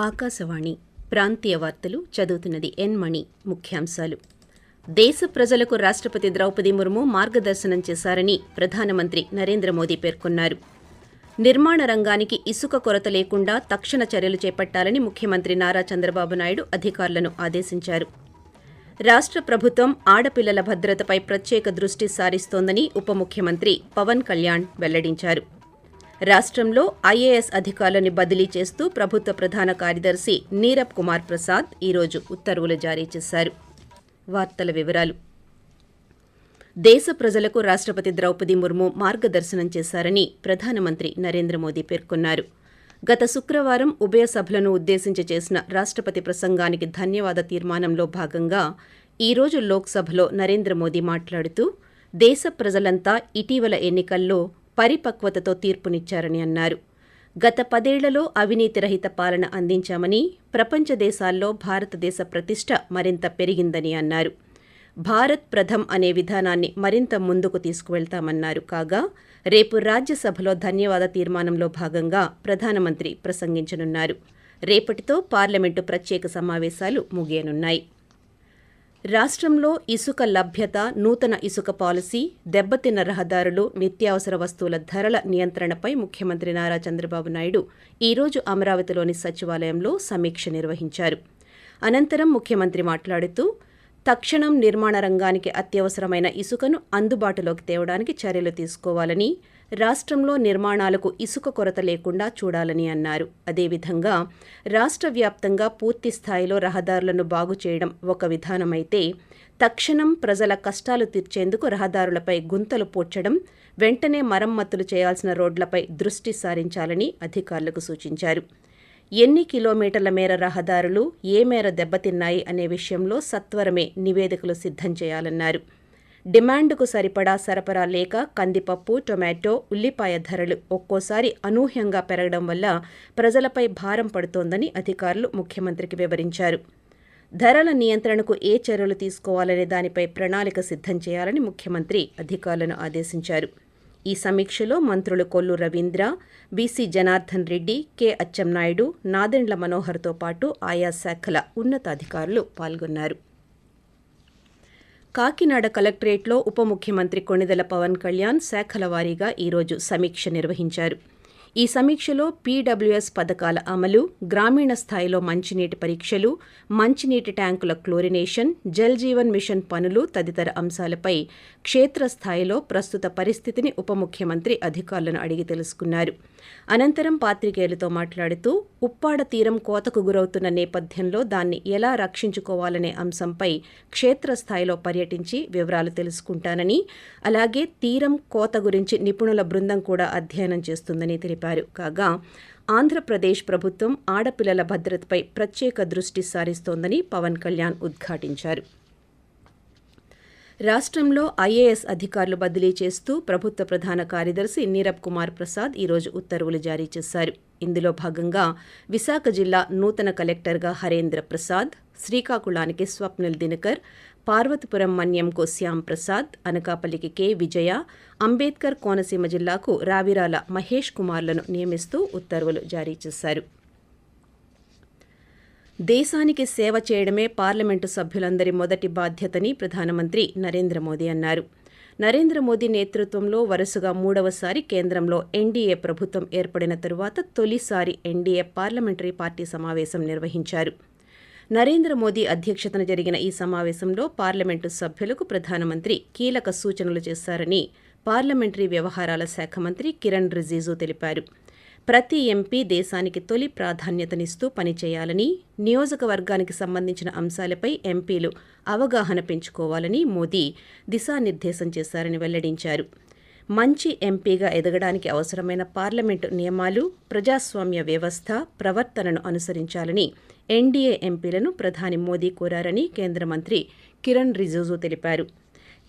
ఆకాశవాణి ప్రాంతీయ వార్తలు చదువుతున్నది ఎన్ మణి. ముఖ్యాంశాలు. దేశ ప్రజలకు రాష్ట్రపతి ద్రౌపది ముర్ము మార్గదర్శనం చేశారని ప్రధానమంత్రి నరేంద్ర మోదీ పేర్కొన్నారు. నిర్మాణ రంగానికి ఇసుక కొరత లేకుండా తక్షణ చర్యలు చేపట్టాలని ముఖ్యమంత్రి నారా చంద్రబాబు నాయుడు అధికారులను ఆదేశించారు. రాష్ట్ర ప్రభుత్వం ఆడపిల్లల భద్రతపై ప్రత్యేక దృష్టి సారిస్తోందని ఉప ముఖ్యమంత్రి పవన్ కళ్యాణ్ వెల్లడించారు. రాష్ట్రంలో ఐఏఎస్ అధికారులని బదిలీ చేస్తూ ప్రభుత్వ ప్రధాన కార్యదర్శి నీరబ్ కుమార్ ప్రసాద్ ఈరోజు ఉత్తర్వులు జారీ చేశారు. వార్తల వివరాలు. దేశ ప్రజలకు రాష్ట్రపతి ద్రౌపది ముర్ము మార్గదర్శనం చేశారని ప్రధానమంత్రి నరేంద్ర మోదీ పేర్కొన్నారు. గత శుక్రవారం ఉభయ సభలను ఉద్దేశించి చేసిన రాష్ట్రపతి ప్రసంగానికి ధన్యవాద తీర్మానంలో భాగంగా ఈ రోజు లోక్సభలో నరేంద్ర మోదీ మాట్లాడుతూ దేశ ప్రజలంతా ఇటీవల ఎన్నికల్లో పరిపక్వతతో తీర్పునిచ్చారని అన్నారు. గత పదేళ్ళలో అవినీతి రహిత పాలన అందించామని ప్రపంచ దేశాల్లో భారతదేశ ప్రతిష్ట మరింత పెరిగిందని అన్నారు. భారత్ ప్రథమ్ అనే విధానాన్ని మరింత ముందుకు తీసుకువెళ్తామన్నారు. కాగా రేపు రాజ్యసభలో ధన్యవాద తీర్మానంలో భాగంగా ప్రధానమంత్రి ప్రసంగించనున్నారు. రేపటితో పార్లమెంటు ప్రత్యేక సమావేశాలు ముగియనున్నాయి. రాష్ట్రంలో ఇసుక లభ్యత నూతన ఇసుక పాలసీ దెబ్బతిన్న రహదారులు నిత్యావసర వస్తువుల ధరల నియంత్రణపై ముఖ్యమంత్రి నారా చంద్రబాబు నాయుడు ఈరోజు అమరావతిలోని సచివాలయంలో సమీక్ష నిర్వహించారు. అనంతరం ముఖ్యమంత్రి మాట్లాడుతూ తక్షణం నిర్మాణ రంగానికి అత్యవసరమైన ఇసుకను అందుబాటులోకి తేవడానికి చర్యలు తీసుకోవాలని రాష్ట్రంలో నిర్మాణాలకు ఇసుక కొరత లేకుండా చూడాలని అన్నారు. అదేవిధంగా రాష్ట్ర వ్యాప్తంగా పూర్తి స్థాయిలో రహదారులను బాగు చేయడం ఒక విధానమైతే తక్షణం ప్రజల కష్టాలు తీర్చేందుకు రహదారులపై గుంతలు పూడ్చడం వెంటనే మరమ్మతులు చేయాల్సిన రోడ్లపై దృష్టి సారించాలని అధికారులకు సూచించారు. ఎన్ని కిలోమీటర్ల మేర రహదారులు ఏ మేర దెబ్బతిన్నాయి అనే విషయంలో సత్వరమే నివేదికలు సిద్ధం చేయాలన్నారు. డిమాండ్కు సరిపడా సరఫరా లేక కందిపప్పు టొమాటో ఉల్లిపాయ ధరలు ఒక్కోసారి అనూహ్యంగా పెరగడం వల్ల ప్రజలపై భారం పడుతోందని అధికారులు ముఖ్యమంత్రికి వివరించారు. ధరల నియంత్రణకు ఏ చర్యలు తీసుకోవాలనే దానిపై ప్రణాళిక సిద్ధం చేయాలని ముఖ్యమంత్రి అధికారులను ఆదేశించారు. ఈ సమీక్షలో మంత్రులు కొల్లు రవీంద్ర బీసీ జనార్దన్ రెడ్డి కె అచ్చెన్నాయుడు నాదెండ్ల మనోహర్తో పాటు ఆయా శాఖల ఉన్నతాధికారులు పాల్గొన్నారు. కాకినాడ కలెక్టరేట్లో ఉప ముఖ్యమంత్రి కొణిదెల పవన్ కళ్యాణ్ శాఖల వారీగా ఈరోజు సమీక్ష నిర్వహించారు. ఈ సమీక్షలో పీడబ్ల్యూఎస్ పథకాల అమలు గ్రామీణ స్థాయిలో మంచినీటి పరీక్షలు మంచినీటి ట్యాంకుల క్లోరినేషన్ జల్ జీవన్ మిషన్ పనులు తదితర అంశాలపై క్షేత్రస్థాయిలో ప్రస్తుత పరిస్థితిని ఉప ముఖ్యమంత్రి అధికారులను అడిగి తెలుసుకున్నారు. అనంతరం పాత్రికేయులతో మాట్లాడుతూ ఉప్పాడ తీరం కోతకు గురవుతున్న నేపథ్యంలో దాన్ని ఎలా రక్షించుకోవాలనే అంశంపై క్షేత్రస్థాయిలో పర్యటించి వివరాలు తెలుసుకుంటానని అలాగే తీరం కోత గురించి నిపుణుల బృందం కూడా అధ్యయనం చేస్తుందని తెలిపారు. కాగా ఆంధ్రప్రదేశ్ ప్రభుత్వం ఆడపిల్లల భద్రతపై ప్రత్యేక దృష్టి సారిస్తోందని పవన్ కళ్యాణ్ ఉద్ఘాటించారు. రాష్ట్రంలో ఐఏఎస్ అధికారులు బదిలీ చేస్తూ ప్రభుత్వ ప్రధాన కార్యదర్శి నీరబ్ కుమార్ ప్రసాద్ ఈరోజు ఉత్తర్వులు జారీ చేశారు. ఇందులో భాగంగా విశాఖ జిల్లా నూతన కలెక్టర్గా హరేంద్ర ప్రసాద్ శ్రీకాకుళానికి స్వప్నిల్ దినకర్ పార్వతీపురం మన్యంకు శ్యామ్ ప్రసాద్ అనకాపల్లికి కె విజయ అంబేద్కర్ కోనసీమ జిల్లాకు రావిరాల మహేష్ కుమార్లను నియమిస్తూ ఉత్తర్వులు జారీ చేశారు. దేశానికి సేవ చేయడమే పార్లమెంటు సభ్యులందరి మొదటి బాధ్యతని ప్రధానమంత్రి నరేంద్ర మోదీ అన్నారు. నరేంద్ర మోదీ నేతృత్వంలో వరుసగా మూడవసారి కేంద్రంలో ఎన్డీఏ ప్రభుత్వం ఏర్పడిన తరువాత తొలిసారి ఎన్డీఏ పార్లమెంటరీ పార్టీ సమావేశం నిర్వహించారు. నరేంద్ర మోదీ అధ్యక్షతన జరిగిన ఈ సమావేశంలో పార్లమెంటు సభ్యులకు ప్రధానమంత్రి కీలక సూచనలు చేశారని పార్లమెంటరీ వ్యవహారాల శాఖ మంత్రి కిరణ్ రిజిజు తెలిపారు. ప్రతి ఎంపీ దేశానికి తొలి ప్రాధాన్యతనిస్తూ పనిచేయాలని నియోజకవర్గానికి సంబంధించిన అంశాలపై ఎంపీలు అవగాహన పెంచుకోవాలని మోదీ దిశానిర్దేశం చేశారని వెల్లడించారు. మంచి ఎంపీగా ఎదగడానికి అవసరమైన పార్లమెంటు నియమాలు ప్రజాస్వామ్య వ్యవస్థ ప్రవర్తనను అనుసరించాలని ఎన్డీఏ ఎంపీలను ప్రధాని మోదీ కోరారని కేంద్ర మంత్రి కిరణ్ రిజిజు తెలిపారు.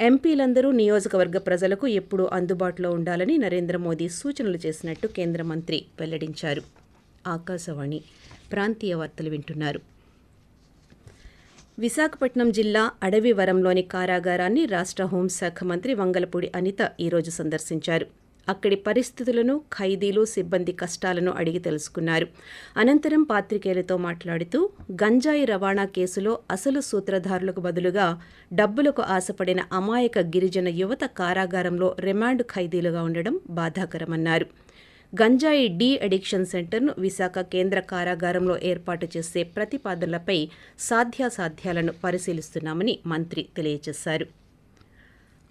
ఎంపీలందరూ నియోజకవర్గ ప్రజలకు ఎప్పుడూ అందుబాటులో ఉండాలని నరేంద్ర మోదీ సూచనలు చేసినట్టు కేంద్ర మంత్రి వెల్లడించారు. ఆకాశవాణి ప్రాంతీయ వార్తలు వింటున్నారు. విశాఖపట్నం జిల్లా అడవివరంలోని కారాగారాన్ని రాష్ట్ర హోంశాఖ మంత్రి వంగలపూడి అనిత ఈరోజు సందర్శించారు. అక్కడి పరిస్థితులను ఖైదీలు సిబ్బంది కష్టాలను అడిగి తెలుసుకున్నారు. అనంతరం పాత్రికేయులతో మాట్లాడుతూ గంజాయి రవాణా కేసులో అసలు సూత్రధారులకు బదులుగా డబ్బులకు ఆశపడిన అమాయక గిరిజన యువత కారాగారంలో రిమాండ్ ఖైదీలుగా ఉండడం బాధాకరమన్నారు. గంజాయి డీ అడిక్షన్ సెంటర్ను విశాఖ కేంద్ర కారాగారంలో ఏర్పాటు చేసే ప్రతిపాదనలపై సాధ్యాసాధ్యాలను పరిశీలిస్తున్నామని మంత్రి తెలియజేశారు.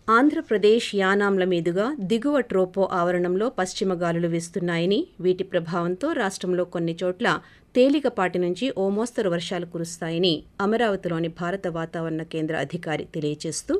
ఆంధ్రప్రదేశ్ యానాంల మీదుగా దిగువ ట్రోపో ఆవరణంలో పశ్చిమ గాలులు వీస్తున్నాయని వీటి ప్రభావంతో రాష్ట్రంలో కొన్ని చోట్ల తేలికపాటి నుంచి ఓ మోస్తరు వర్షాలు కురుస్తాయని అమరావతిలోని భారత వాతావరణ కేంద్ర అధికారి తెలియజేస్తూ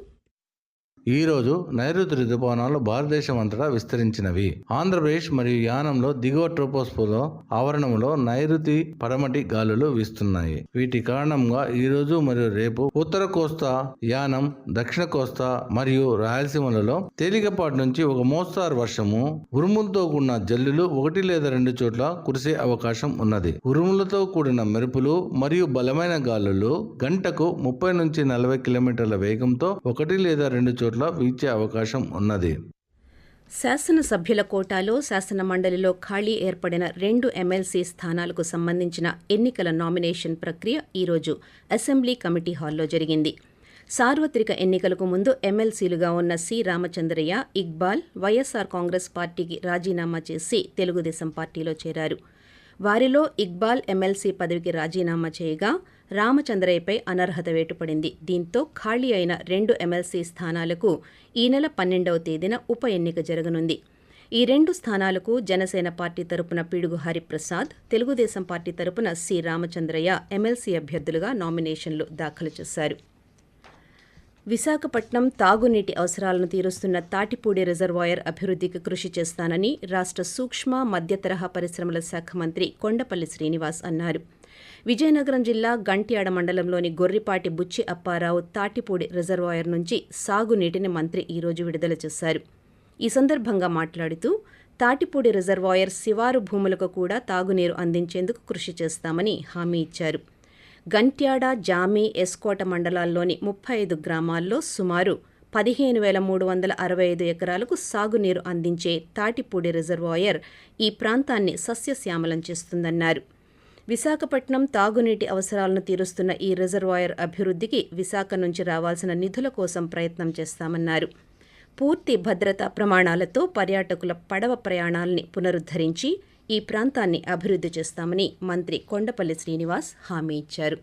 ఈ రోజు నైరుతి రుతుపవనాలు భారతదేశం అంతటా విస్తరించినవి. ఆంధ్రప్రదేశ్ మరియు యానంలో దిగువ ట్రోపోస్పోలో ఆవరణంలో నైరుతి పడమటి గాలులు వీస్తున్నాయి. వీటి కారణంగా ఈ రోజు మరియు రేపు ఉత్తర కోస్తా యానం దక్షిణ కోస్తా మరియు రాయలసీమలలో తేలికపాటి నుంచి ఒక మోస్తారు వర్షము ఉరుములతో కూడిన జల్లులు ఒకటి లేదా రెండు చోట్ల కురిసే అవకాశం ఉన్నది. ఉరుములతో కూడిన మెరుపులు మరియు బలమైన గాలులు గంటకు ముప్పై నుంచి నలభై కిలోమీటర్ల వేగంతో ఒకటి లేదా రెండు చోట్ల చోట్ల వీచే అవకాశం ఉన్నది. శాసనసభ్యుల కోటాలో శాసన మండలిలో ఖాళీ ఏర్పడిన రెండు ఎమ్మెల్సీ స్థానాలకు సంబంధించిన ఎన్నికల నామినేషన్ ప్రక్రియ ఈరోజు అసెంబ్లీ కమిటీ హాల్లో జరిగింది. సార్వత్రిక ఎన్నికలకు ముందు ఎమ్మెల్సీలుగా ఉన్న సి. రామచంద్రయ్య ఇక్బాల్ వైఎస్సార్ కాంగ్రెస్ పార్టీకి రాజీనామా చేసి తెలుగుదేశం పార్టీలో చేరారు. వారిలో ఇక్బాల్ ఎమ్మెల్సీ పదవికి రాజీనామా చేయగా రామచంద్రయ్యపై అనర్హత వేటుపడింది. దీంతో ఖాళీ అయిన రెండు ఎమ్మెల్సీ స్థానాలకు ఈ నెల పన్నెండవ తేదీన ఉప ఎన్నిక జరగనుంది. ఈ రెండు స్థానాలకు జనసేన పార్టీ తరపున పిడుగు హరిప్రసాద్ తెలుగుదేశం పార్టీ తరపున సి. రామచంద్రయ్య ఎమ్మెల్సీ అభ్యర్థులుగా నామినేషన్లు దాఖలు చేశారు. విశాఖపట్నం తాగునీటి అవసరాలను తీరుస్తున్న తాటిపూడి రిజర్వాయర్ అభివృద్ధికి కృషి చేస్తానని రాష్ట్ర సూక్ష్మ మధ్యతరహా పరిశ్రమల శాఖ మంత్రి కొండపల్లి శ్రీనివాస్ అన్నారు. విజయనగరం జిల్లా గంట్యాడ మండలంలోని గొర్రిపాటి బుచ్చి అప్పారావు తాటిపూడి రిజర్వాయర్ నుంచి సాగునీటిని మంత్రి ఈరోజు విడుదల చేశారు. ఈ సందర్భంగా మాట్లాడుతూ తాటిపూడి రిజర్వాయర్ శివారు భూములకు కూడా తాగునీరు అందించేందుకు కృషి చేస్తామని హామీ ఇచ్చారు. గంట్యాడ జామి ఎస్కోట మండలాల్లోని ముప్పై ఐదు గ్రామాల్లో సుమారు పదిహేను వేల మూడు వందల అరవై ఐదు ఎకరాలకు సాగునీరు అందించే తాటిపూడి రిజర్వాయర్ ఈ ప్రాంతాన్ని సస్యశ్యామలం చేస్తుందన్నారు. విశాఖపట్నం తాగునీటి అవసరాలను తీరుస్తున్న ఈ రిజర్వాయర్ అభివృద్ధికి విశాఖ నుంచి రావాల్సిన నిధుల కోసం ప్రయత్నం చేస్తామన్నారు. పూర్తి భద్రతా ప్రమాణాలతో పర్యాటకుల పడవ ప్రయాణాల్ని పునరుద్ధరించి ఈ ప్రాంతాన్ని అభివృద్ధి చేస్తామని మంత్రి కొండపల్లి శ్రీనివాస్ హామీ ఇచ్చారు.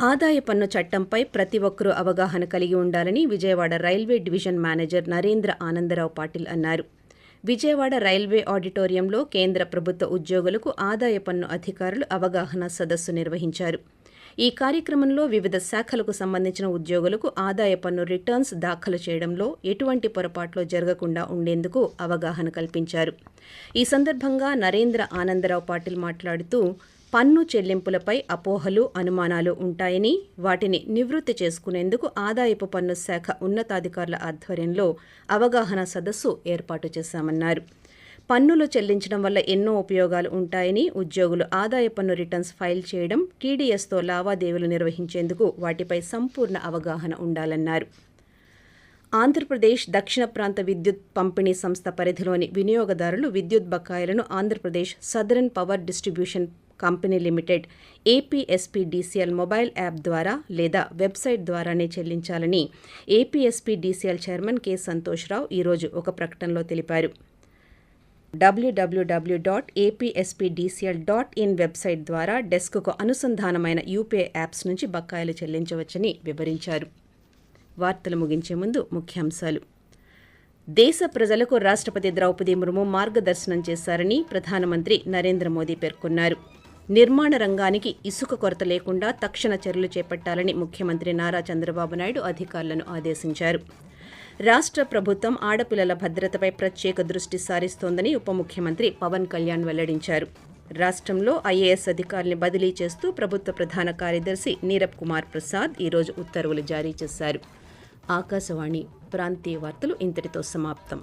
ఆదాయ పన్ను చట్టంపై ప్రతి ఒక్కరూ అవగాహన కలిగి ఉండాలని Vijayawada railway division manager Narendra Anandarao Patil అన్నారు. విజయవాడ రైల్వే ఆడిటోరియంలో కేంద్ర ప్రభుత్వ ఉద్యోగులకు ఆదాయ పన్ను అధికారులు అవగాహన సదస్సు నిర్వహించారు. ఈ కార్యక్రమంలో వివిధ శాఖలకు సంబంధించిన ఉద్యోగులకు ఆదాయ పన్ను రిటర్న్స్ దాఖలు చేయడంలో ఎటువంటి పొరపాట్లు జరగకుండా ఉండేందుకు అవగాహన కల్పించారు. ఈ సందర్భంగా నరేంద్ర ఆనందరావు పాటిల్ మాట్లాడుతూ పన్ను చెల్లింపులపై అపోహలు అనుమానాలు ఉంటాయని వాటిని నివృత్తి చేసుకునేందుకు ఆదాయపు పన్ను శాఖ ఉన్నతాధికారుల ఆధ్వర్యంలో అవగాహన సదస్సు ఏర్పాటు చేశామన్నారు. పన్నులు చెల్లించడం వల్ల ఎన్నో ఉపయోగాలు ఉంటాయని ఉద్యోగులు ఆదాయ పన్ను రిటర్న్స్ ఫైల్ చేయడం టీడీఎస్తో లావాదేవీలు నిర్వహించేందుకు వాటిపై సంపూర్ణ అవగాహన ఉండాలన్నారు. ఆంధ్రప్రదేశ్ దక్షిణ ప్రాంత విద్యుత్ పంపిణీ సంస్థ పరిధిలోని వినియోగదారులు విద్యుత్ బకాయిలను Andhra Pradesh southern power distribution company limited APSPDCL mobile app ద్వారా లేదా వెబ్సైట్ ద్వారానే చెల్లించాలని ఏపీఎస్పీడీసీఎల్ చైర్మన్ కె సంతోష్రావు ఈరోజు ఒక ప్రకటనలో తెలిపారు. డబ్ల్యూడబ్ల్యూడబ్ల్యూ dot APSPDCL dot in website ద్వారా డెస్క్కు అనుసంధానమైన యూపీఐ యాప్స్ నుంచి బకాయిలు చెల్లించవచ్చని వివరించారు. వార్తలు ముగించే ముందు ముఖ్యాంశాలు. దేశ ప్రజలకు రాష్ట్రపతి ద్రౌపది ముర్ము మార్గదర్శనం చేశారని ప్రధానమంత్రి నరేంద్ర మోదీ పేర్కొన్నారు. నిర్మాణ రంగానికి ఇసుక కొరత లేకుండా తక్షణ చర్యలు చేపట్టాలని ముఖ్యమంత్రి నారా చంద్రబాబు నాయుడు అధికారులను ఆదేశించారు. రాష్ట్ర ప్రభుత్వం ఆడపిల్లల భద్రతపై ప్రత్యేక దృష్టి సారిస్తోందని ఉప ముఖ్యమంత్రి పవన్ కళ్యాణ్ వెల్లడించారు. రాష్ట్రంలో ఐఏఎస్ అధికారుల్ని బదిలీ చేస్తూ ప్రభుత్వ ప్రధాన కార్యదర్శి నీరబ్ కుమార్ ప్రసాద్ ఈరోజు ఉత్తర్వులు జారీ చేశారు. ఆకాశవాణి ప్రాంతీయ వార్తలు ఇంతటితో సమాప్తం.